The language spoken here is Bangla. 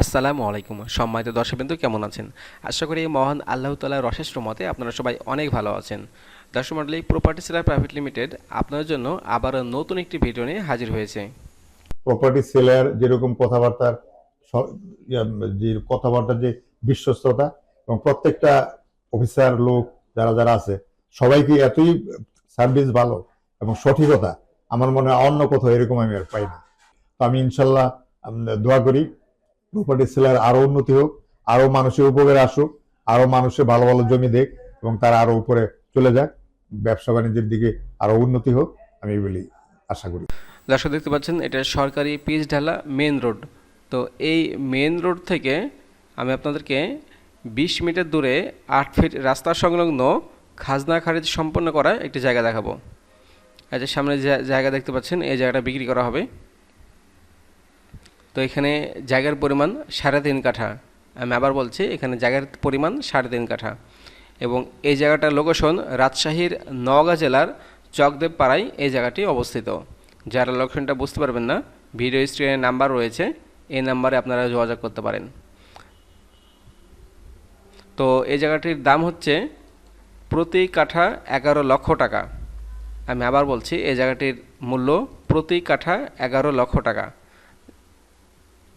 আসসালামু আলাইকুম। সম্মানিত দর্শকবৃন্দ, কেমন আছেন? আশা করি মহান আল্লাহ তালার রশেষ মতে আপনারা সবাই অনেক ভালো আছেন। দর্শক মন্ডলী প্রপার্টি সেলার প্রাইভেট লিমিটেড আপনাদের জন্য আবারও নতুন একটি ভিডিও নিয়ে হাজির হয়েছে। প্রপার্টি সেলার যেরকম কথাবার্তার যে কথাবার্তার যে বিশ্বস্ততা এবং প্রত্যেকটা অফিসার লোক যারা যারা আছে, সবাইকে এতই সার্ভিস ভালো এবং সঠিকতা, আমার মনে হয় অন্য কোথাও এরকম আমি আর পাইনি তো আমি ইনশাল্লাহ দোয়া করি প্রপার্টি সেলার আরও উন্নতি হোক, আরও মানুষের উপকারে আসুক, আরও মানুষের ভালো ভালো জমি দেখ এবং তারা আরও উপরে চলে যাক, ব্যবসা বাণিজ্যের দিকে আরও উন্নতি হোক, আমি বলি আশা করি। দর্শক দেখতে পাচ্ছেন, এটা সরকারি পিচ ঢালা মেন রোড তো এই মেন রোড থেকে আমি আপনাদেরকে বিশ মিটার দূরে আট ফিট রাস্তা সংলগ্ন খাজনা খারিজ সম্পন্ন করা একটি জায়গা দেখাবো। আচ্ছা সামনে জায়গা দেখতে পাচ্ছেন, এই জায়গাটা বিক্রি করা হবে। তো এখানে জায়গার পরিমাণ সাড়ে তিন কাঠা। আমি আবার বলছি, এখানে জায়গার পরিমাণ সাড়ে তিন কাঠা। এবং এই জায়গাটার লোকেশন রাজশাহীর নওগাঁ জেলার চকদেব পাড়ায় এই জায়গাটি অবস্থিত। যারা লোকেশনটা বুঝতে পারবেন না ভিডিও স্ক্রিনের নাম্বার রয়েছে, এই নাম্বারে আপনারা যোগাযোগ করতে পারেন। তো এই জায়গাটির দাম হচ্ছে প্রতি কাঠা এগারো লক্ষ টাকা। আমি আবার বলছি, এই জায়গাটির মূল্য প্রতি কাঠা এগারো লক্ষ টাকা।